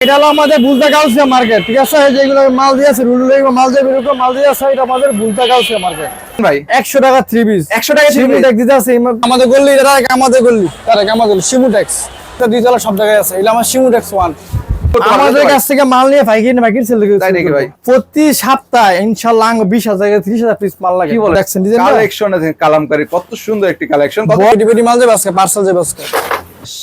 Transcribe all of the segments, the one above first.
এটা হলো আমাদের বুলতা মার্কেট ঠিক আছে? যেগুলো মাল দিয়ে আছে রুলু মাল দিয়ে মাল দিয়ে আছে এটা আমাদের বুলতা মার্কেট ভাই টাকা থ্রি পিস 100 টাকা three piece? দিতে আছে আমাদের গল্লি এটা আমাদের গল্লি তার আমাদের সিমুটেক্স এটা দুইতলা সব জায়গায় আছে এটা আমার সিমুটেক্স ওয়ান আমাদের কাছ থেকে মাল নিয়ে সেল তাই নাকি ভাই? প্রতি সপ্তাহে পিস মাল লাগে। কি বলে কালেকশন কালামকারী কত সুন্দর একটি কালেকশন কত মাল যাবে আজকে পার্সেল যাবে আজকে।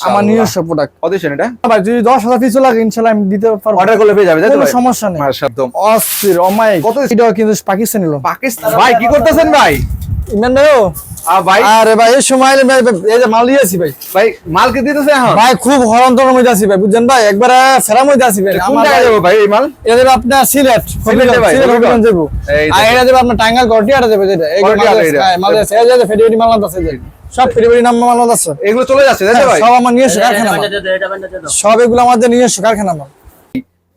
আমার নিজস্ব প্রোডাক্ট দিচ্ছেন এটা? ভাই যদি দশ হাজার পিস লাগে ইনশাল্লাহ আমি দিতে পারব। অর্ডার করলে পেয়ে যাবে তাই তো কোনো সমস্যা নেই। একদম। অস্থির অমায়িক কত- কিন্তু পাকিস্তানি ভাই কি করতেছেন ভাই? ভাইও আ ভাই। আরে ভাই এই সময় ভাই এই যে মাল দিয়েছি ভাই। ভাই মাল কি দিতেছে এখন? ভাই খুব হরন্তর মধ্যে আছি ভাই বুঝছেন ভাই? একবার ফেরা মধ্যে আছি ভাই। কোন আমার জায়গায় যাব ভাই এই মাল? এটা দেবে আপনার সিলেট সিলেটে ভাই, সিলেট হবিগঞ্জ। হবিগঞ্জ আর এটা দেবে আপনার টাঙ্গাল গটিয়াটা যেটা। এই গটিয়াটা মাল আছে, হ্যাঁ, মাল আছে। এই যে মাল আছে যে। সব ফেডিওরি নাম্বার মাল আছে। এগুলো চলে যাচ্ছে তো হ্যাঁ, ভাই সব আমার নিজস্ব কারখানা সব এগুলো আমাদের নিজস্ব কারখানা মাল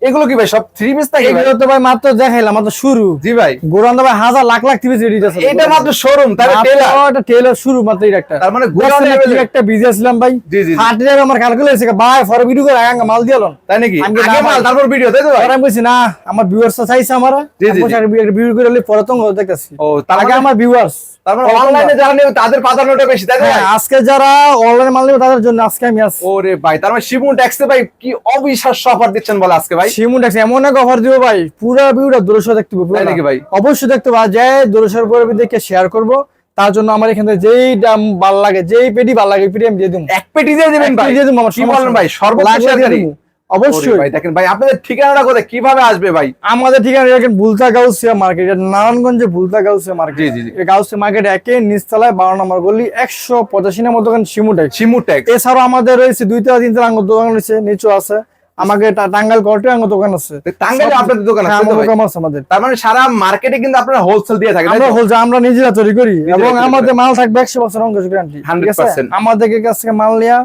এগুলো কি ভাই? সব থ্রি পিস থাকে এগুলো তো ভাই মাত্র দেখাইলাম মাত্র শুরু। জি ভাই। গোরান ভাই হাজার লাখ লাখ টিভি রেডি আছে। এটা মাত্র শোরুম তাহলে টেলার এটা টেলার শুরু মাত্র এটা একটা। তার মানে না কি একটা বিজি আসলাম ভাই। জি, জি। হাটে যাবে আমার ক্যালকুলেট হয়েছে ভাই ফর ভিডিও করে আগাঙ্গা মাল দিয়ালন তাই নাকি? আগে মাল তারপর ভিডিও তাই তো ভাই? আমি বলছি না আমার ভিউয়ার্স চাইছে আমার। জি, জি, জি। ভিডিও করে হলে পরে তো দেখতেছি। ও তার আগে মানে আমার ভিউয়ার্স তার মানে অনলাইনে যারা নেবে তাদের প্রাধান্যটা বেশি তাই হ্যাঁ ভাই? আজকে যারা অনলাইন মাল নেবে তাদের জন্য আজকে আমি আসছি ওরে ভাই তার মানে শিবুন ট্যাক্সে ভাই কি অবিশ্বাস্য অফার দিচ্ছেন বলে আজকে ভাই? সিমুন ট্যাক্স এমন এক অফার দিব ভাই পুরো ভিডিওটা দূরস্ব দেখতে হবে নাকি ভাই? অবশ্যই দেখতে পাওয়া যায় দূরস্বর পরে দেখে শেয়ার করব তার জন্য আমার এখানে যেই দাম ভালো লাগে যেই পেটি ভালো লাগে পেটি আমি দিয়ে দিব। এক পেটি দিয়ে দিবেন ভাই? দিয়ে দিব আমার কি বলেন ভাই? সর্বোচ্চ লাগলে দিয়ে শেয়ারকারী দিব। অবশ্যই ভাই দেখেন ভাই আপনাদের ঠিকানাটা কোথায়? কীভাবে আসবে ভাই? আমাদের ঠিকানা দেখেন বুলতা গাউসিয়া মার্কেট নারায়ণগঞ্জে বুলতা গাউসিয়া মার্কেট জি, জি, জি। গাউসিয়া মার্কেট একে নিচতলায় বারো নম্বর গলি একশো পঁচাশি নম্বর দোকান সিমুটাই শিমু এছাড়াও আমাদের রয়েছে দুই তলা তিন আঙ্গুর দোকান রয়েছে নিচু আছে। আমাকে টাঙ্গাইল কোর্টে দোকান আছে। টাঙ্গাইলে আপনাদের দোকান আছে হ্যাঁ, ভাই? দোকান আছে আমাদের। তার মানে সারা মার্কেটে কিন্তু আপনারা হোলসেল দিয়ে থাকেন আমরা? হচ্ছে আমরা নিজেরা তৈরি করি। এবং আমাদের মাল থাকবে একশো বছর অঙ্ক গ্যারান্টি 100% আমাদের কাছ থেকে মাল নেওয়া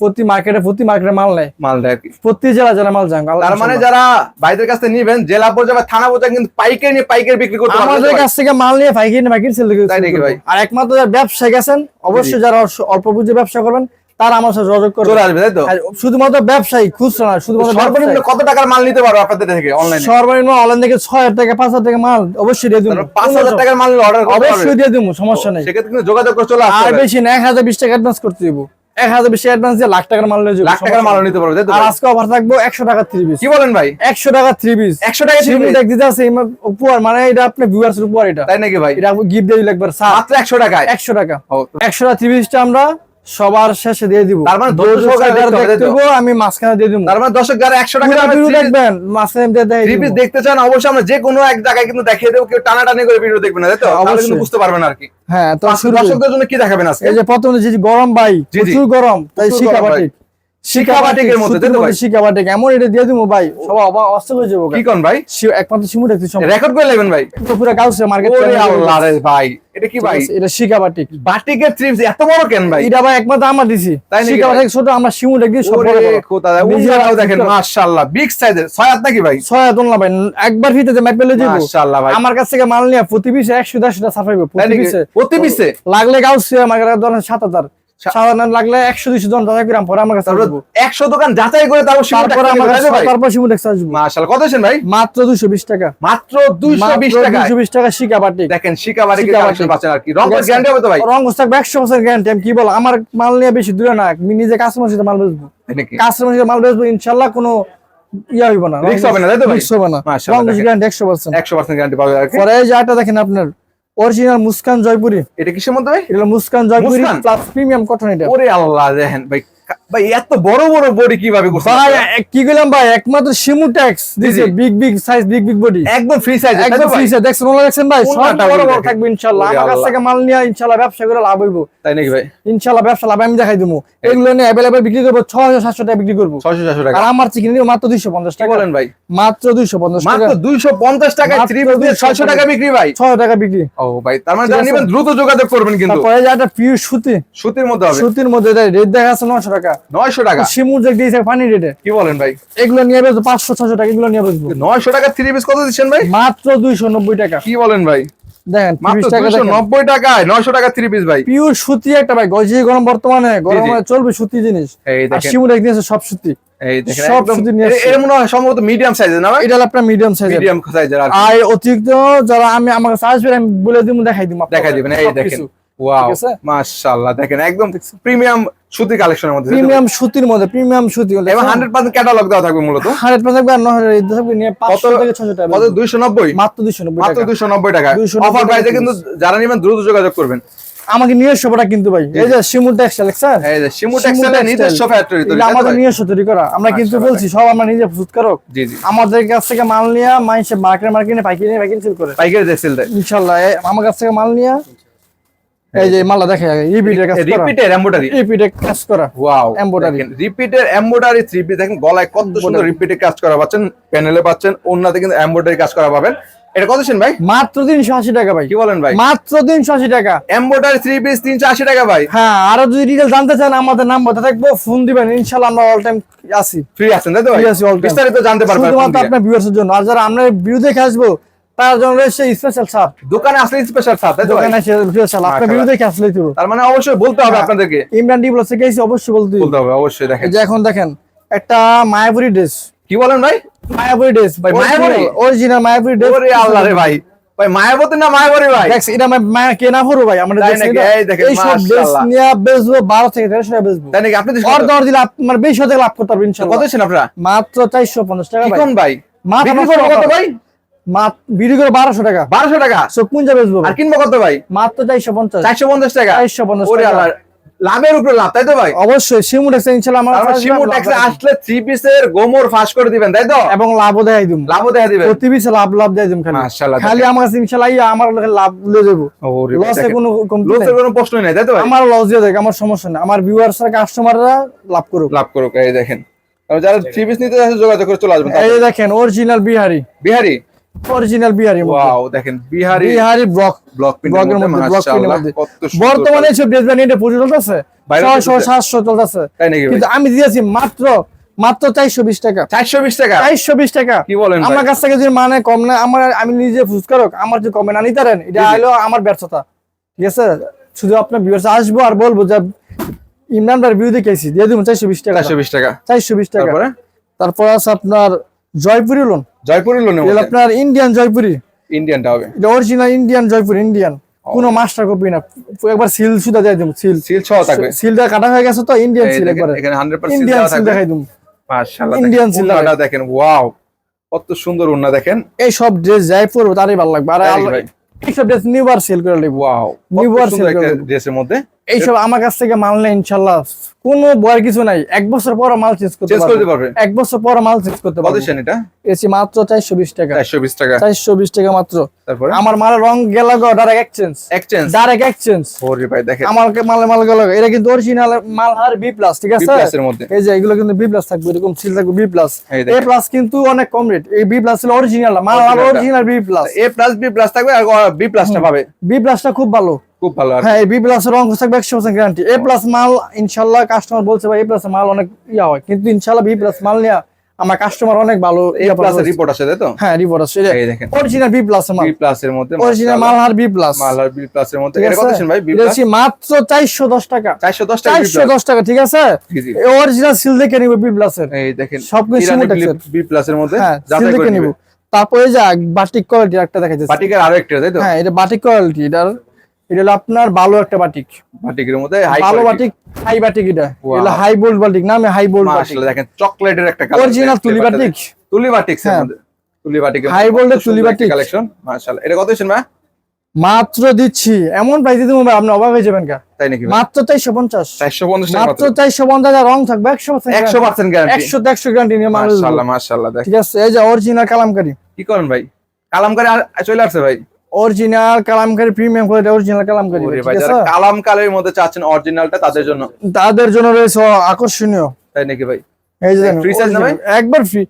প্রতি মার্কেটে প্রতি মার্কেটে মাল নেয়। মাল কি। প্রতি জেলা জেলা মাল যান তার মানে যারা ভাইদের কাছ থেকে নিবেন জেলা পর্যায়ে বা থানা পর্যায়ে কিন্তু পাইকারি নিয়ে পাইকারি বিক্রি করতে আমাদের কাছ থেকে মাল নিয়ে পাইকারি পাইকারি সেল ভাই? আর একমাত্র যারা ব্যবসায়ী গেছেন অবশ্যই যারা অল্প- অল্প পুঁজি ব্যবসা করবেন তারা আমার সাথে যোগাযোগ চলে আসবে তাই তো? শুধুমাত্র ব্যবসায়ী খুচরা না শুধুমাত্র সর্বনিম্ন কত টাকার মাল নিতে আপনাদের থেকে অনলাইনে সর্বনিম্ন অনলাইন থেকে ছয় হাজার টাকা পাঁচ হাজার টাকা মাল অবশ্যই দিয়ে দিব। পাঁচ হাজার টাকার মাল অর্ডার করতে অবশ্যই দিয়ে দিব সমস্যা নেই। সেক্ষেত্রে কিন্তু যোগাযোগ করে চলে আর বেশি না এক হাজার বিশ টাকা অ্যাডভান্স করতে দিব। এক হাজার বিশ অ্যাডভান্স দিয়ে লাখ টাকার মাল নিয়ে যাব লাখ টাকার মাল নিতে পারবে তাই তো আর আজকে অফার থাকব একশো টাকা থ্রি পিস কি বলেন ভাই? একশো টাকা থ্রি পিস একশো টাকা? দিতে আছে উপহার মানে এটা ভিউয়ার্স উপহার এটা। তাই নাকি ভাই? এটা গিফট দিয়ে মাত্র টাকায়? টাকা। পিসটা আমরা সবার শেষে দিয়ে দিব। তার মানে? হব, আমি মাঝখানে দিয়ে দিব। তার মানে দর্শক যারা একশো টাকা পুরো ভিডিও দেখবেন মাঝখানে দিয়ে থ্রি পিস দেখতে চান অবশ্যই আমরা যে কোনো এক জায়গায় কিন্তু দেখিয়ে দেবো কেউ টানাটানি করে ভিডিও দেখবেন না তাই তো? তাহলে অবশ্যই। কিন্তু বুঝতে পারবেন আর কি। হ্যাঁ তো দর্শকদের জন্য কি দেখাবেন আজকে? এই যে প্রথমে যে গরম ভাই। প্রচুর গরম তাই প্রচুর মধ্যে এমন এটা দিয়ে ভাই? ভাই? একমাত্র সিমু রেকর্ড ভাই। ভাই এটা কি ভাই? এটা ভাই? ছোট সিমু নাকি ভাই? একবার ভাই। আমার কাছ থেকে মাল নিয়ে প্রতি পিসে 110 টা সাফাই প্রতি পিসে। লাগলে গাউসে মার্কেট সাত হাজার। আমার কি। বল আমার মাল নিয়ে বেশি দূরে না আমি নিজে কাস্টমার সাথে মাল বেচবো। কাস্টমার সাথে মাল বেচবো ইনশাল্লাহ কোনো ইয়া হইব না। হবে না একশো পার্সেন্ট একশো পার্সেন্ট গ্যারান্টি পাবে পরে যাটা দেখেন আপনার অরিজিনাল মুস্কান জয়পুরি এটা কিসের মধ্যে ভাই? এটা Muskan Jaipuri? Plus premium cotton এটা। ওরে আল্লাহ দেখেন ভাই ভাই এত বড় বড় বডি কীভাবে করছেন ভাই কি গেলাম ভাই? একমাত্র সিমু ট্যাক্স দিছে big big size big big body একদম ফ্রি সাইজ একদম ফ্রি সাইজ দেখছেন ওলা দেখছেন ভাই? সব বড় বড় থাকবে ইনশাআল্লাহ আমার কাছ থেকে মাল নিয়ে ইনশাআল্লাহ ব্যবসা করে লাভ হইব। তাই নাকি ভাই? ইনশাআল্লাহ ব্যবসা লাভ আমি দেখাই দেবো এগুলো নিয়ে অ্যাভেলেবল বিক্রি করব টাকা বিক্রি করব। 600 700 টাকা। আর আমার চিকেন নিয়ে মাত্র দুইশো পঞ্চাশ টাকা। বলেন ভাই? মাত্র দুইশো পঞ্চাশ টাকা। মাত্র 250 টাকায় মাত্র 3 পিস 600 টাকা বিক্রি ভাই? ছয় টাকা বিক্রি। ও ভাই তার মানে দ্রুত যোগাযোগ করবেন কিন্তু। তারপরে যে পিওর সুতি। সুতির মধ্যে হবে। সুতির মধ্যে রেট দেখা আছে নশো টাকা? 900 টাকা। শিমুর যে দিয়েছে পানি রেটে কি বলেন ভাই? এগুলো নিয়ে টাকা এগুলো নিয়ে বেসবো 900 টাকা 3 পিস কত দিচ্ছেন ভাই? মাত্র টাকা। কি বলেন ভাই? দেখেন মাত্র তিরিশ টাকা দেখেন। 290 টাকায় 900 টাকা 3 পিস ভাই। পিওর সুতি একটা ভাই গজি গরম বর্তমানে গরমে চলবে সুতি জিনিস। এই আর দেখেন। শিমুর এক দিয়েছে সব সুতি। এই দেখেন সব সুতি নিয়ে এর মনে হয় সম্ভবত মিডিয়াম সাইজের না ভাই? এটা আপনার মিডিয়াম সাইজের মিডিয়াম সাইজের আর অতিরিক্ত যারা আমি আমার কাছে আসবে আমি বলে দিব দেখাই দিব দেখাই দিবেন এই দেখেন। ওয়াও মাশাআল্লাহ দেখেন একদম প্রিমিয়াম সুতি কালেকশনের মধ্যে প্রিমিয়াম সুতির মধ্যে প্রিমিয়াম সুতি এবং হান্ড্রেড পার্সেন্ট ক্যাটালগ দেওয়া থাকবে মূলত। হান্ড্রেড পার্সেন্ট আর থাকবে নিয়ে পাঁচশো কত- থেকে ছশো টাকা। কত? দুইশো নব্বই? মাত্র দুশো নব্বই মাত্র টাকা। দুইশো নব্বই টাকা। অফার প্রাইসে কিন্তু যারা নেবেন দ্রুত যোগাযোগ করবেন। আমাকে নিজস্ব প্রোডাক্ট কিন্তু ভাই। এই যে টেক্সটাইল দেখছেন এই যে। নিজস্ব ফ্যাক্টরি তৈরি আমাদের ভাই? নিজস্ব তৈরি করা। আমরা কিন্তু বলছি সব আমরা নিজে প্রস্তুত করো জি জি। আমাদের কাছ থেকে মাল নিয়ে মাইসে মার্কেট মার্কেটে পাইকারি পাইকারি সেল করে। পাইকারি দেখছিল দেয়। ইনশাল্লাহ এই আমার কাছ থেকে মাল নিয়ে এই যে মালটা দেখে রিপিটের কাজ করা। রিপিটের এমব্রয়ডারি রিপিটের কাজ করা ওয়াও। দেখেন রিপিটের এমব্রয়ডারি থ্রি পিস দেখেন গলায় কত সুন্দর রিপিটের কাজ করা পাচ্ছেন প্যানেলে পাচ্ছেন ওন্নাতে কিন্তু এমব্রয়ডারি কাজ করা পাবেন। এটা কত ভাই? মাত্র তিনশো আশি টাকা ভাই। কি বলেন ভাই? মাত্র তিনশো আশি টাকা। এমব্রয়ডারি থ্রি পিস তিনশো আশি টাকা ভাই। হ্যাঁ আরও যদি ডিটেল জানতে চান আমাদের নাম বলতে থাকব ফোন দিবেন ইনশাল্লাহ আমরা অল টাইম আসি। ফ্রি আছেন তাই তো আছি। বিস্তারিত জানতে পারবেন শুধুমাত্র আপনার ভিউয়ার্স জন্য। আর যারা আমরা ভিডিও দেখে আসব তার জন্য স্পেশাল ছাড় দোকানে আসলে স্পেশাল ছাড় তাই তো ভাই? দোকানে স্পেশাল আপনার ভিডিও দেখে আসলেই তো। তার মানে অবশ্যই বলতে হবে হ্যাঁ। আপনাদেরকে। ইমরান ডি থেকে অবশ্যই বলতে বলতে হবে অবশ্যই দেখেন। যে এখন দেখেন একটা মায়াপুরি ড্রেস কি বলেন ভাই? মায়াপুরি ড্রেস ভাই, মায়াপুরি? অরিজিনাল মায়াপুরি ড্রেস ওরে আল্লাহ রে ভাই। ভাই মায়াবতী না মায়াবরী ভাই? এটা হরো ভাই আমরা তাই দেখছি নাকি? এটা। এই দেখেন, এই সব ড্রেস মাশাআল্লাহ। বেচবো বারো থেকে তেরোশো টাকা বেচবো। তাই নাকি? আপনি অর দর দিলে আপ- মানে লাভ করতে পারবেন কত ইনশাল্লাহ আপনারা? মাত্র চারশো পঞ্চাশ টাকা ভাই। কোন ভাই? মাত্র বিক্রি কত ভাই? বিক্রি করে বারোশো টাকা। বারোশো টাকা? বেচবো। আর কিনবো কত ভাই? মাত্র চারশো পঞ্চাশ। চারশো পঞ্চাশ টাকা? চারশো পঞ্চাশ লাভের উপরে লাভ তাই তো ভাই? অবশ্যই সিমু ট্যাক্স আমার। আসলে থ্রি পিসের গোমর ফাঁস করে দিবেন তাই তো? এবং লাভও দেখাই দিম লাভও দেখা দিবেন। প্রতি পিসে লাভ লাভ দেয় দিম খালি। মাশাআল্লাহ, খালি আমার কাছে লাভ লিয়ে দেবো ওরে লসে কোনো নাই। তাই তো ভাই? আমার লস দিয়ে দেখ আমার সমস্যা নেই। আমার ভিউয়ার্স কাস্টমাররা লাভ করুক। লাভ করুক এই দেখেন। যারা থ্রি পিস নিতে যোগাযোগ করে চলে আসবেন এই দেখেন original Bihari Bihari original Bihari wow দেখেন বিহারি বিহারি ব্লক ব্লক ব্লকের মধ্যে ব্লক মধ্যে। বর্তমানে সব ড্রেস এটা পুজো চলতেছে বাইরে ছয়শো চলতেছে? তাই নাকি কিন্তু আমি দিয়েছি মাত্র মাত্র চারশো বিশ টাকা। চারশো বিশ টাকা? চারশো বিশ টাকা। কি বলেন আমার কাছ থেকে যদি মানে কম না আমার আমি নিজে ফুসকারক আমার যে কমে না নিতে পারেন এটা। হলো আমার ব্যর্থতা। ঠিক আছে? শুধু আপনার ভিউয়ার্স আসব আর বলব যে ইমরান ভাইয়ের ভিউ দেখেছি দিয়ে দিব চারশো বিশ টাকা। চারশো বিশ টাকা। চারশো বিশ টাকা। তারপরে? তারপর আছে আপনার জয়পুরি লোন জয়পুরের লোনের এটা আপনার ইন্ডিয়ান জয়পুরি ইন্ডিয়ানটা হবে। এটা অরিজিনাল ইন্ডিয়ান জয়পুরি ইন্ডিয়ান কোনো মাস্টার কপি না। একবার সিল সুদা দিয়ে দিব সিল সিল সহ থাকবে? সিলটা কাটা হয়ে গেছে তো ইন্ডিয়ান সিল একবারে। এখানে হান্ড্রেড পার্সেন্ট ইন্ডিয়ান দেওয়া সিল দেখাই দিব। মাশাআল্লাহ দেখেন seal উন্নাটা দেখেন ওয়াও কত সুন্দর উন্না দেখেন। এই সব ড্রেস যাই পরবো তারই ভালো লাগবে। আর ভাই? এইসব ড্রেস নিউবার সেল করে লাগবে ওয়াও seal একটা করবে। ড্রেসের মধ্যে। এইসব আমার কাছ থেকে মাল নেই ইনশাল্লাহ কোনো বয়ের কিছু নাই। এক বছর পর মাল চেঞ্জ করতে পারব। এক বছর পর মাল চেঞ্জ করতে পারব। এটা? এসি মাত্র চারশো বিশ টাকা। চারশো বিশ টাকা। চারশো বিশ টাকা মাত্র। তারপরে? আমার মালের রং গেল গো direct exchange exchange direct exchange ওরে ভাই দেখেন। আমার মালে মাল গেল এটা কিন্তু অরিজিনাল মাল আর বি প্লাস ঠিক আছে? প্লাস এর মধ্যে। এই যে এগুলো কিন্তু বি প্লাস থাকবে এরকম সিল থাকবে বি প্লাস এ প্লাস কিন্তু অনেক কম রেট এই বি প্লাস হলো অরিজিনাল মাল আর original B plus A plus B plus থাকবে আর বি প্লাসটা পাবে। বি প্লাসটা খুব ভালো। খুব ভালো হ্যাঁ বি প্লাস অঙ্ক থাকবে একশো পার্সেন্ট গ্যারান্টি এ প্লাস মাল ইনশাল্লাহ কাস্টমার বলছে ভাই এ প্লাস মাল অনেক ইয়া হয়। কিন্তু ইনশাল্লাহ বি প্লাস মাল নিয়ে আমার কাস্টমার অনেক ভালো এ প্লাস এর রিপোর্ট তাই তো? হ্যাঁ রিপোর্ট আছে এই দেখেন। অরিজিনাল বি প্লাস মাল। বি প্লাস এর মধ্যে অরিজিনাল মাল আর বি প্লাস মাল আর বি প্লাস এর মধ্যে। এটা কত আছে? ভাই? বি প্লাস মাত্র চারশো দশ টাকা। চারশো দশ টাকা বি চারশো প্লাস দশ টাকা ঠিক আছে? জি। অরিজিনাল সিল দেখে নিব বি প্লাস এর। এই দেখেন সবকিছু। বি প্লাস এর মধ্যে হ্যাঁ যাচাই করে নিব। তারপরে যা বাটিক কোয়ালিটি একটা দেখা যাচ্ছে বাটিকের আরও একটা তাই তো? হ্যাঁ এটা বাটিক কোয়ালিটি এটার এটা হলো আপনার ভালো একটা বাটিক। বাটিকের মধ্যে হাই ভালো বাটিক হাই বাটিক এটা। এটা হাই বোল্ড বাটিক নামে হাই বোল্ড বাটিক দেখেন চকলেটের একটা কালার অরিজিনাল তুলি বাটিক। তুলি বাটিক হ্যাঁ। তুলি High bold এর তুলি বাটিক। কালেকশন মাশাআল্লাহ। এটা কত ভাই মাত্র দিচ্ছি। এমন প্রাইস দিতে হবে আপনি অবাক হয়ে যাবেন কা তাই নাকি মাত্র চারশো পঞ্চাশ। 450 টাকা মাত্র মাত্র। চারশো পঞ্চাশ আর রং থাকবে একশো পার্সেন্ট 100% গ্যারান্টি একশো একশো গ্যারান্টি নিয়ে মাশাআল্লাহ মাশাআল্লাহ দেখ। ঠিক আছে এই যে অরিজিনাল কালামকারি। কি করেন ভাই? কালামকারী আর চলে আসছে ভাই? Original Kalamkari premium quality original Kalamkari যারা মধ্যে চাচ্ছেন অরিজিনালটা তাদের জন্য। তাদের জন্য রয়েছে আকর্ষণীয়। তাই নাকি ভাই? এই যে Free size না ভাই? একবার ফ্রি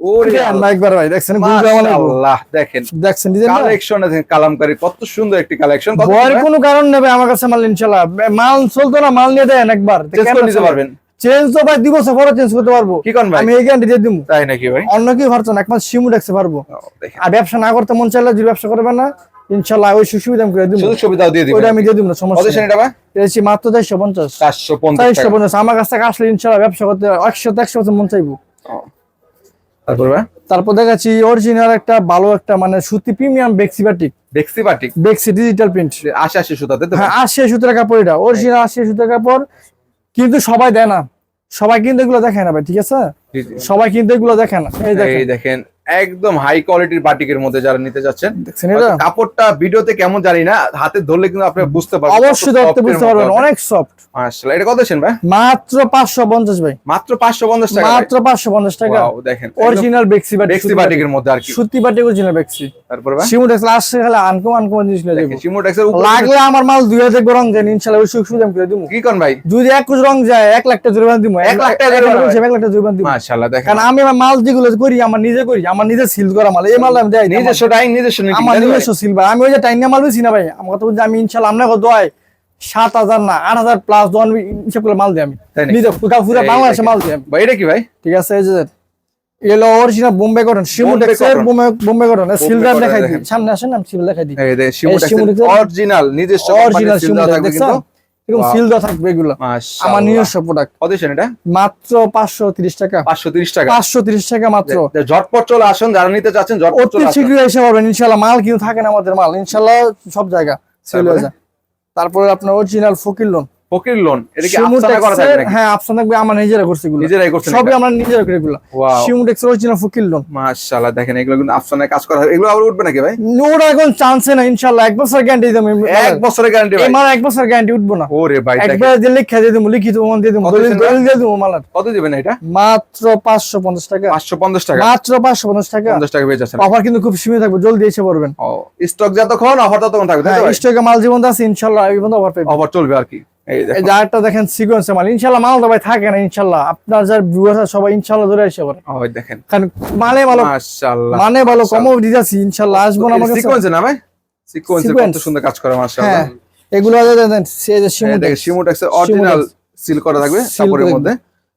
ওরে একবার ভাই দেখছেন বুঝবে আমার লাগবে। মাশাআল্লাহ দেখেন। দেখছেন ডিজাইন কালেকশন কালামকারী কত সুন্দর একটি কালেকশন বয়ের কোনো কারণ নেবে আমার কাছে মাল ইনশাল্লাহ মাল চলতো না মাল নিয়ে দেন একবার নিতে পারবেন। চেঞ্জ তো ভাই দিব পরে চেঞ্জ করতে পারব। কি করেন ভাই? আমি এই গ্যারান্টি দিয়ে দিব তাই নাকি ভাই? অন্য কেউ পারতো না একমাত্র সিমু দেখতে পারব। আর ব্যবসা না করতে মন চাইলে যদি ব্যবসা করবে না ইনশাল্লাহ ওই সুবিধা আমি করে দিব সুযোগ সুবিধাও দিয়ে ওইটা আমি দিয়ে দিব না সমস্যা। এটা ভাই? এটা মাত্র চারশো পঞ্চাশ। চারশো পঞ্চাশ চারশো টাকা। পঞ্চাশ। আমার কাছ থেকে আসলে ইনশাল্লাহ ব্যবসা করতে একশো একশো বছর মন চাইব। তারপর ভাই? তারপর দেখাচ্ছি অরিজিনাল একটা ভালো একটা মানে সুতি প্রিমিয়াম বেক্সি বাটিক বেক্সি বাটিক বেক্সি ডিজিটাল প্রিন্ট আশি আশি সুতা তাই তো হ্যাঁ আশি সুতোর কাপড় এটা। অরিজিনাল আশি সুতোর কাপড়। কিন্তু সবাই দেয় না। সবাই কিন্তু এগুলো দেখে না ভাই ঠিক আছে। সবাই কিন্তু এগুলো দেখে না। এই দেখেন একদম হাই কোয়ালিটির বাটিকের মধ্যে যারা নিতে যাচ্ছেন দেখছেন এটা কাপড়টা ভিডিওতে কেমন জানি না হাতে ধরলে কিন্তু আপনি বুঝতে পারবেন অবশ্যই ধরতে বুঝতে পারবেন অনেক সফট মাশাআল্লাহ এটা কত সেন ভাই? মাত্র পাঁচশো পঞ্চাশ ভাই। মাত্র 550 টাকা মাত্র পাঁচশো পঞ্চাশ টাকা। ওয়াও দেখেন অরিজিনাল বেক্সি বাটিক বেক্সি বাটিকের মধ্যে আর কি। সুতি বাটিক অরিজিনাল বেক্সি তারপর ভাই? শিমুট আসলে খালি আনকম আনকম জিনিস নিয়ে যাব। সিমোটেক্সের উপর লাগলে আমার মাল দুই হাজার রং যায় ইনশাল্লাহ ওই সুখ সুবিধা করে দিব। কি কোন ভাই? যদি এক কোটি রং যায় এক লাখ টাকা জরিমানা দিব। এক লাখ টাকা জরিমানা? এক লাখ টাকা জরিমানা দিব। মাশাআল্লাহ দেখেন। কারণ আমি আমার মাল যেগুলো করি আমার নিজে করি আমার নিজে সিল করা মাল এই মাল আমি দেয়। নিজস্ব টাইম নিজস্ব আমার নিজস্ব সিল ভাই? আমি ওই যে টাইম মাল বেশি না ভাই। আমার কথা বলছি আমি ইনশাল্লাহ আপনার কত হয় সাত হাজার না আট হাজার প্লাস দোয়ান হিসাব করে মাল দিই আমি? নিজে পুরা বাংলাদেশে মাল দিই আমি। ভাই এটা কি ভাই? ঠিক আছে এই যে এলো অরিজিনাল বোম্বে কটন শিমুটেক্সের। বোম্বে বোম্বে কটন cotton দেখাই দিই। সামনে আসেন আমি সিল দেখাই দিই। এই সিমোটেক্সের- অরিজিনাল নিজস্ব অরিজিনাল থাকবে দেখছেন? এরকম সিল দেওয়া থাকবে এগুলো। আমার নিজস্ব প্রোডাক্ট কত এটা? মাত্র পাঁচশো তিরিশ টাকা। 530 টাকা। পাঁচশো তিরিশ টাকা মাত্র। ঝটপট চলে আসুন যারা নিতে চাচ্ছেন ঝটপট চলে শীঘ্রই এসে পাবেন ইনশাল্লাহ মাল কিন্তু থাকে না আমাদের মাল। ইনশাল্লাহ সব জায়গা সেল হয়ে তারপরে? যায়। তারপরে আপনার অরিজিনাল ফকির লোন ফকির লোন এটা কি আফসানা করা থাকবে নাকি? হ্যাঁ আফসান থাকবে আমরা নিজেরা করছি এগুলো। নিজেরাই করছেন সবই আমরা নিজেরা করে এগুলো। Wow. অরিজিনাল ফকির লোন মাশাআল্লাহ দেখেন এগুলো কিন্তু কাজ করা হয়। এগুলো আবার উঠবে নাকি ভাই? ওরা এখন চান্সে না ইনশাল্লাহ এক বছর গ্যারান্টি এক বছরের গ্যারান্টি ভাই। এই এক বছর গ্যারান্টি উঠবো না। ওরে ভাই একবার যে লিখে দিয়ে দেবো লিখিত প্রমাণ দিয়ে দেবো দলিল দলিল দিয়ে দেবো মালার। কত দিবেন এটা? মাত্র পাঁচশো পঞ্চাশ টাকা। 550 টাকা? মাত্র পাঁচশো পঞ্চাশ টাকা। 50 টাকা অফার কিন্তু খুব সীমিত থাকবে জলদি এসে পড়বেন। ও স্টক যতক্ষণ অফার ততক্ষণ থাকবে তো হ্যাঁ স্টকে মাল জীবন আছে ইনশাল্লাহ এই পর্যন্ত অফার পাইবেন অফার চলবে আর কি। দেখো। দেখেন মাল। ইনশাল্লাহ মাল তো ভাই থাকে না ইনশাল্লাহ আপনার যার ভিউয়ার্স সবাই ইনশাল্লাহ ধরে এসে পারে ওই দেখেন। কারণ মানে ভালো মাশাআল্লাহ। মানে ভালো কমও দিতেছি ইনশাল্লাহ আসব না আমার সিকোয়েন্সে না ভাই? সিকোয়েন্সে কত সুন্দর কাজ করে মাশাআল্লাহ। হ্যাঁ। এগুলো সে যে অরিজিনাল সিল করা থাকবে কাপড়ের মধ্যে।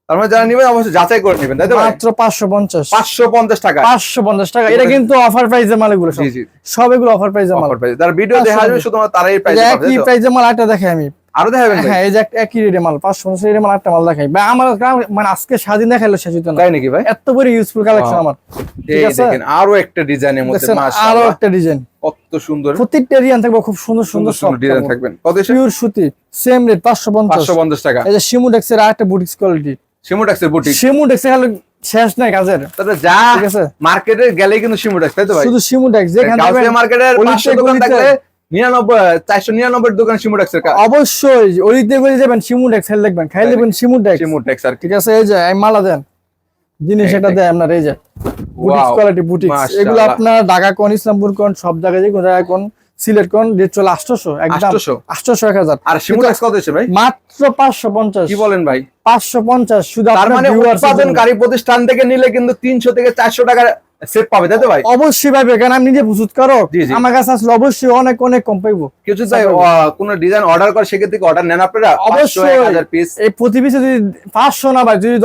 তার মানে যারা নেবেন অবশ্যই যাচাই করে নেবেন তাই তো মাত্র পাঁচশো পঞ্চাশ। 550 টাকা। টাকা। এটা কিন্তু অফার মাল এগুলো সব। এগুলো অফার প্রাইসের মাল। অফার প্রাইস তার ভিডিও দেখা যাবে শুধুমাত্র তারাই প্রাইস পাবে মাল একটা দেখাই আমি। আরও দেখাবেন হ্যাঁ এই যে একই রেটে মাল পাঁচশো পঞ্চাশ রেটে মাল একটা মাল দেখাই। বা আমার মানে আজকে স্বাধীন দেখাইলো শেষ হতো না তাই নাকি ভাই? এত বড় ইউজফুল কালেকশন আমার। এই দেখেন আরও একটা ডিজাইনের মধ্যে আরও একটা ডিজাইন কত সুন্দর। প্রত্যেকটা ডিজাইন থাকবে খুব সুন্দর সুন্দর ডিজাইন থাকবেন। কত পিওর সুতি সেম রেট পাঁচশো পঞ্চাশ। 550 টাকা। এই যে আরেকটা বুটিক্স কোয়ালিটি বুটিক শেষ নাই কাজের। তাহলে যা আছে? মার্কেটে গেলে কিন্তু তাই তো ভাই? শুধু শিমুডেক্স যেখানে মার্কেটের 500 দোকান থাকলে 99 499 দোকান অবশ্যই যাবেন খাই আর ঠিক আছে এই যে মালা দেন। জিনিস এটা দেয় আপনার এই যে বুটিক্স কোয়ালিটি বুটিক্স। এগুলো আপনার ঢাকা কোন ইসলামপুর কোন সব জায়গায় যে কোন জায়গায় কোন সিলেট কোন রেট চলে আটশোশো একদম 800 আটশোশো এক হাজার। আর কত ভাই? মাত্র পাঁচশো পঞ্চাশ। কি বলেন ভাই? পাঁচশো পঞ্চাশ শুধু তার মানে। উৎপাদনকারী প্রতিষ্ঠান থেকে নিলে কিন্তু 300 থেকে 400 টাকার সেট পাবে তাই তো ভাই? অবশ্যই পাইবে কারণ আমি নিজে প্রস্তুত করো জি, জি। আমার কাছে আসলে অবশ্যই অনেক অনেক কম পাইবো। কিছু চাই কোন ডিজাইন অর্ডার করে সেক্ষেত্রে অর্ডার নেন আপনারা? অবশ্যই। পিস এই প্রতি পিসে যদি পাঁচশো না ভাই যদি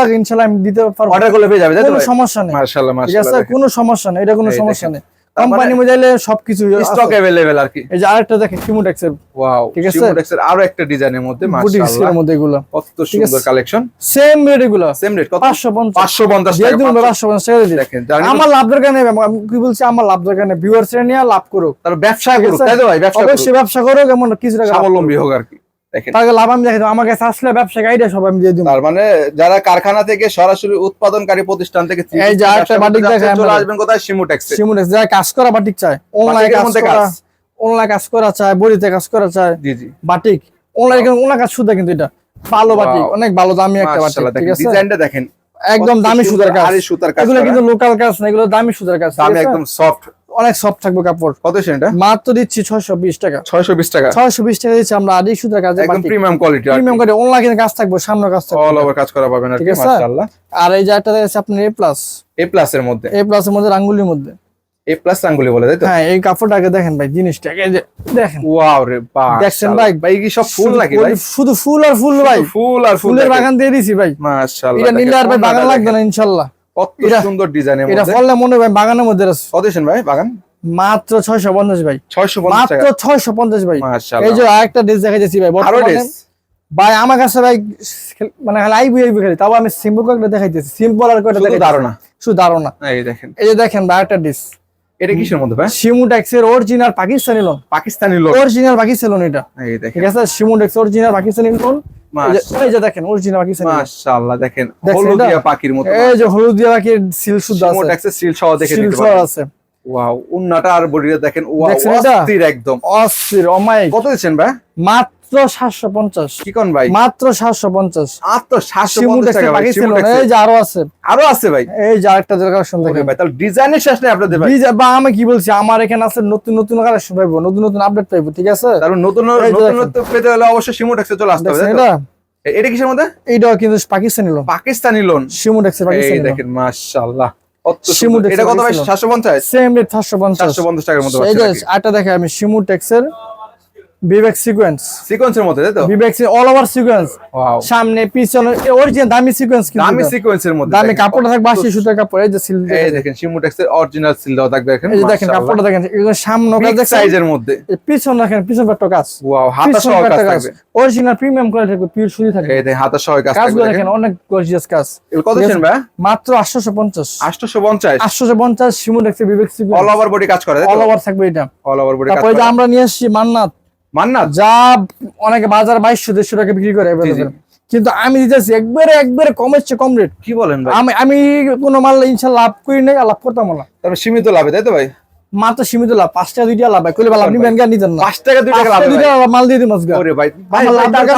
লাগে আমি দিতে পারব। অর্ডার করলে পেয়ে যাবে তাই তো কোনো সমস্যা নেই। মাশাআল্লাহ ঠিক মাশাআল্লাহ কোনো সমস্যা নেই এটা কোনো সমস্যা নেই। কোম্পানি মজাইলে সবকিছু স্টক अवेलेबल আর কি এই যে আরেকটা দেখেন কিমোটেক্সের ওয়াও ঠিক আছে? সিমোটেক্সের আরো একটা ডিজাইনের মধ্যে বুটিক্স মাশাআল্লাহ এর মধ্যে এগুলো কত ঠিক সুন্দর আছে? কালেকশন সেম রেট এগুলো সেম রেট কত পাঁচশো পঞ্চাশ 550 দিয়ে টাকা দিন 500 পাঁচশো পঞ্চাশ টাকা দিয়ে দিন। দেখেন জানি আমার লাভ দরকার নেই আমি কি বলছি আমার লাভ দরকার নেই ভিউয়ার্স নিয়ে লাভ করুক তার ব্যবসা ঠিক করুক আছে? তাই তো ভাই ব্যবসা করুক অবশ্যই ব্যবসা করুক এমন কিছু টাকা লাভ করুক। স্বাবলম্বী হোক আর কি দেখেন। তাকে লাভ আমি দেখি আমার কাছে আসলে ব্যবসা আইডিয়া সব আমি দিয়ে দিব। তার মানে যারা কারখানা থেকে সরাসরি উৎপাদনকারী প্রতিষ্ঠান থেকে এই যে আরেকটা বাটিক চলে আসবেন কোথায়? সিমোটেক্সে সিমুলেক্স যারা কাজ করা বাটিক চায়। অনলাইন কাজ করা অনলাইন কাজ করা চায় বড়িতে কাজ করা চায়। জি জি। বাটিক অনলাইন অনলাইন কাজ কিন্তু এটা। ভালো. বাটিক অনেক ভালো দামি একটা বাটিক ঠিক দেখেন আছে? ডিজাইনটা দেখেন। একদম দামি সুতার কাজ। আড়ি সুতার কাজ এগুলো কিন্তু লোকাল কাজ না এগুলো দামি সুতার কাজ ঠিক একদম সফট অনেক সফট থাকবে কাপড়। কত সেটা মাত্র দিচ্ছি ছয়শো বিশ টাকা। 620 টাকা। ছয়শো বিশ টাকা দিচ্ছি আমরা আদি সুতার কাজে একদম প্রিমিয়াম কোয়ালিটি আর প্রিমিয়াম করে অনলাইন কাজ থাকবে সামনে কাজ থাকবে। অল ওভার কাজ করা পাবেন আর কি মাশাআল্লাহ। আর এই যে একটা দেখেছি আপনার এ প্লাস এ প্লাস এর মধ্যে? এ প্লাস এর মধ্যে রাঙ্গুলির মধ্যে। এ প্লাস আঙ্গুলি বলে তাই তো? হ্যাঁ এই কাপড়টাকে দেখেন ভাই জিনিসটা এই যে দেখেন। ওয়াও রে বাহ দেখছেন ভাই? ভাই কি সব ফুল নাকি ভাই? শুধু ফুল আর ফুল ভাই। ফুল আর ফুল ফুলের বাগান দিয়ে দিছি ভাই। মাশাআল্লাহ এটা নিলে আর ভাই বাগান লাগবে না দেখেন। কত সুন্দর ডিজাইনের এটা মনে হয় বাগানের মধ্যে আছে ভাই বাগান? মাত্র ছয়শো পঞ্চাশ ভাই। ছয়শো মাত্র টাকা। ছয়শো পঞ্চাশ ভাই। মাশাআল্লাহ। এই যে আরেকটা ড্রেস দেখা যাচ্ছি ভাই আমার কাছে ভাই মানে খালি তাও আমি সিম্পল কয়েকটা দেখাইতেছি। সিম্পল আর কয়েকটা দেখাইতেছি? ধারণা? শুধু ধারণা। এই দেখেন। এই যে দেখেন ভাই একটা ড্রেস। এটা কিসের মধ্যে ভাই? শিমুটেক্সের অরিজিনাল পাকিস্তানি লোন পাকিস্তানি লোক অরিজিনাল পাকিস্তানি লোন এটা। এই দেখেন। ঠিক আছে? শিমুটেক্স অরিজিনাল পাকিস্তানি লোন এই যে দেখেন অরিজিনাল। মাশাআল্লাহ দেখেন হলুদিয়া পাখির মতো এই যে হলুদিয়া সিল শুদ্ধ আছে। ট্যাক্সের সিল সহ দেখে নিতে সহ আছে। ওয়াও উন্নাটা আর বডিটা দেখেন ওয়াও অস্থির একদম। অস্থির অমায়িক কত দিচ্ছেন ভাই? মাত্র কি কোন ভাই। মাত্র টাকা ভাই। এই যে আরও আছে। আরও আছে ভাই। এই যে আরেকটা কালেকশন দেখেন। ভাই তাহলে ডিজাইনের শেষ নেই আপনাদের ভাই। বা আমি কি বলছি আমার এখানে আছে নতুন নতুন কালেকশন পাইবো নতুন নতুন আপডেট পাইবো ঠিক আছে? নতুন পেতে হলে অবশ্যই চলে আসতে হবে? এটা? এটা কিসের মধ্যে? এইটাও কিন্তু পাকিস্তানি লোন পাকিস্তানি লোন পাকিস্তানি দেখেন মাশাআল্লাহ। এটা কত ভাই? পাকিস্তানি সাতশো পঞ্চাশ? সেম রেট সাতশো পঞ্চাশ। সাতশো পঞ্চাশ টাকার মতো আরেকটা দেখে আমি শিমুটেক্স এর বিবেক সিকোয়েন্স সিকোয়েন্সের মধ্যে তাই তো? Bibek all over sequence wow সামনে পিছনে অরিজিনাল দামি সিকোয়েন্স কিন্তু দামি। সিকোয়েন্সের মধ্যে দামি কাপড়টা থাকবে কত আশি সুতার কাপড় এই যে সিল এই দেখেন। শিমুটেক্সের অরিজিনাল সিল দেওয়া থাকবে দেখেন এই দেখেন কাপড়টা দেখেন এগুলো সামনে কাজ দেখেন সাইজের মধ্যে। পিছন দেখেন পিছন কাজ। ওয়াও হাতা সহ কাজ। থাকবে। অরিজিনাল প্রিমিয়াম কোয়ালিটি থাকবে পিওর সুতি থাকবে। এই দেখেন হাতা সহ কাজ থাকবে কাজগুলো দেখেন। অনেক গর্জিয়াস কাজ। এগুলো কত ঠিক ভাই? মাত্র আটশোশো পঞ্চাশ। আটশোশো পঞ্চাশ? আটশোশো পঞ্চাশ Shimutex Bibek all over body কাজ করে অল ওভার থাকবে এটা। অল ওভার বডি কাজ করে। আমরা নিয়ে আসছি মান্নাত। মান্নাত? যা অনেকে বাজার বাইশশো দেড়শো টাকা বিক্রি করে কিন্তু আমি দিতেছি একবারে একবারে কমের চেয়ে কম রেট কি বলেন আমি আমি কোনো মাল ইনশাল্লাহ লাভ করি নাই আর লাভ করতাম না। তারপর সীমিত লাভে তাই তো ভাই? মাত্র সীমিত লাভ পাঁচটা দুইটা লাভ কইলে ভালো আপনি ব্যাংকে নিতেন না। পাঁচ টাকা দুই টাকা লাভ। মাল দিয়ে দিন ভাই ভাই লাভ টাকা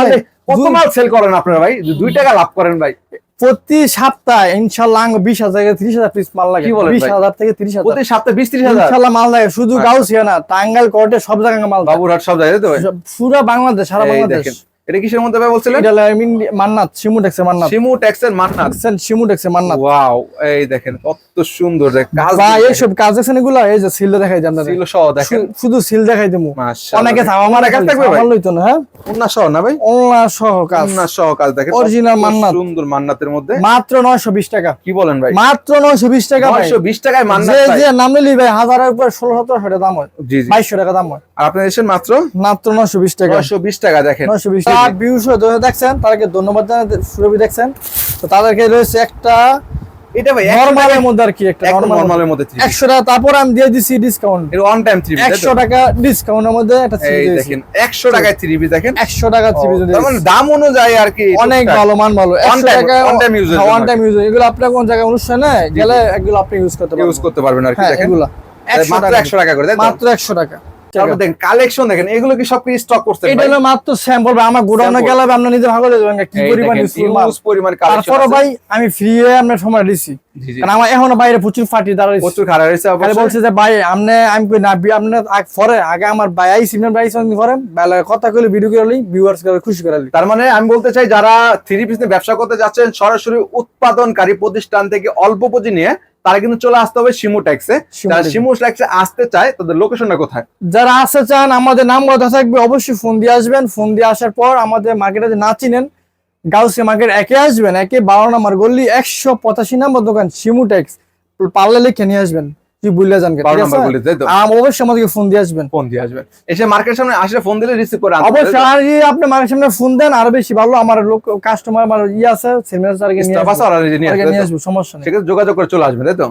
কত মাল সেল করেন আপনারা ভাই? দুই টাকা লাভ করেন ভাই। প্রতি সপ্তাহে ইনশাল্লাহ বিশ হাজার থেকে ত্রিশ হাজার পিস মাল লাগে। বিশ হাজার থেকে ত্রিশ হাজার। প্রতি সপ্তাহে বিশ ত্রিশ হাজার? ইনশাল্লাহ মাল লাগে। শুধু আচ্ছা। গাউসিয়া না টাঙ্গাইল কোর্টে সব জায়গায় মাল। বাবুরহাট সব জায়গায় পুরো বাংলাদেশ সারা বাংলাদেশ। এটা কিসের মধ্যে ভাই বলছিলেন? এটা মিন- মান্নাত শিমুটেক্সে মান্নাত। শিমু মান্নাত। শিমুটেক্সে মান্নাত। ওয়াও এই দেখেন কত সুন্দর দেখ কাজ বা এইসব কাজ দেখছেন এগুলো? এই যে সিল দেখাই আপনাদের ছিল সহ দেখেন। শুধু সিল দেখাই দেবো মাশাআল্লাহ। অনেকে থাও আমার কাজ থাকবে ভাই? লইতো না হ্যাঁ? উন্না সহ না ভাই? ওলা সহ কাজ। উন্না সহ কাজ দেখেন। কত মান্নাত। সুন্দর মান্নাতের মধ্যে। মাত্র নয়শো বিশ টাকা। কি বলেন ভাই? মাত্র নয়শো বিশ টাকা ভাই। নয়শো বিশ টাকায় মান্নাত যে ভাই। যে নাম নিলি ভাই হাজারের উপর ষোলো সতেরো টাকা দাম হয়। জি জি। বাইশশো টাকা দাম হয়। আর আপনার মাত্র মাত্র বিশ টাকা। বিশ টাকা দেখেন। বিশ টাকা। দেখছেন তাদেরকে ধন্যবাদ জানাই সুরভি দেখছেন। তো তাদেরকে রয়েছে একটা এটা ভাই নর্মালের মধ্যে আর কি একটা নর্মাল মধ্যে three piece। একশো টাকা তারপর আমি দিয়ে দিছি ডিসকাউন্ট এটা ওয়ান টাইম থ্রি একশো টাকা ডিসকাউন্টের মধ্যে একটা এই দেখেন একশো টাকায় থ্রি পিস দেখেন। একশো টাকা থ্রি পিস তার মানে দাম অনুযায়ী আর কি অনেক ভালো মান ভালো। টাকা টাইম ইউজ এগুলো আপনার কোন জায়গায় অনুষ্ঠানে গেলে এগুলো আপনি ইউজ করতে ইউজ পারবেন। করতে পারবেন আর কি হ্যাঁ দেখেন। এগুলা। একশো মাত্র টাকা একশো টাকা করে মাত্র একশো টাকা। তারপর দেখেন কালেকশন দেখেন এগুলো কি সব স্টক করছেন এটা হলো মাত্র স্যাম্পল ভাই আমার গোডাউনে গেলে আপনার নিজে ভালো দেবেন কি পরিমাণ দেখেন, useful মাল। huge পরিমাণ কালেকশন তারপরে ভাই আমি ফ্রি এ আপনার সময় দিছি। জি, জি। কারণ আমার এখনও বাইরে প্রচুর ফাটি দাঁড়াইছে প্রচুর খারাপ হয়েছে খালি বলছে যে ভাই আমনে আমি কই না বি- আগ- পরে আগে আমার ভাই আই সিমেন্ট ভাই সঙ্গে পরে বেলা কথা কইলে ভিডিও করে ভিউয়ার্স করে খুশি করে লই। তার মানে আমি বলতে চাই যারা থ্রি পিস নিয়ে ব্যবসা করতে যাচ্ছেন সরাসরি উৎপাদনকারী প্রতিষ্ঠান থেকে অল্প পুঁজি নিয়ে তারা কিন্তু চলে আসতে হবে শিমু ট্যাক্সে যারা ট্যাক্সে। আসতে চায় তাদের লোকেশনটা কোথায়? যারা আসতে চান আমাদের নাম কথা থাকবে অবশ্যই ফোন দিয়ে আসবেন। ফোন দিয়ে আসার পর আমাদের মার্কেটে না চিনেন গাউসি মার্কেট একে আসবেন একে বারো নম্বর গল্লি একশো পঁচাশি নম্বর দোকান শিমু ট্যাক্স পারলে লিখে নিয়ে আসবেন। তুই বুঝলে যান বারো নম্বর আছে? তাই তো? অবশ্যই আমাদেরকে ফোন দিয়ে আসবেন। ফোন দিয়ে আসবেন। এসে মার্কেটের সামনে আসলে ফোন দিলে রিসিভ করে অবশ্যই আপনি সামনে ফোন দেন আরও বেশি ভালো। আমার লোক কাস্টমার আমার ইয়ে আছে সেমিনার নিয়ে আসবে, সমস্যা নেই। যোগাযোগ করে চলে আসবেন তাই তো?